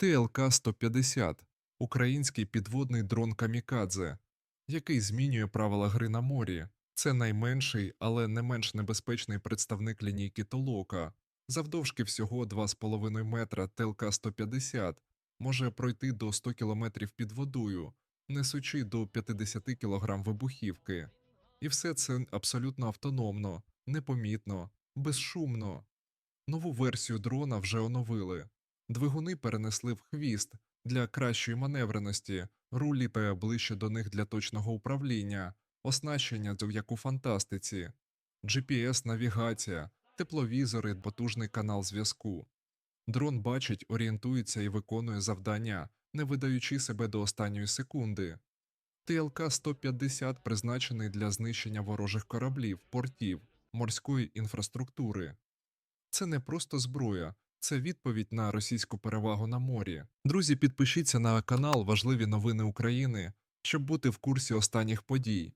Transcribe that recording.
ТЛК-150 – український підводний дрон Камікадзе, який змінює правила гри на морі. Це найменший, але не менш небезпечний представник лінійки Толока. Завдовжки всього 2,5 метра ТЛК-150 може пройти до 100 км під водою, несучи до 50 кг вибухівки. І все це абсолютно автономно, непомітно, безшумно. Нову версію дрона вже оновили. Двигуни перенесли в хвіст для кращої маневреності, рулі ближче до них для точного управління, оснащення як у фантастиці, GPS-навігація, тепловізори, потужний канал зв'язку. Дрон бачить, орієнтується і виконує завдання, не видаючи себе до останньої секунди. ТЛК-150 призначений для знищення ворожих кораблів, портів, морської інфраструктури. Це не просто зброя, це відповідь на російську перевагу на морі. Друзі, підпишіться на канал Важливі новини України, щоб бути в курсі останніх подій.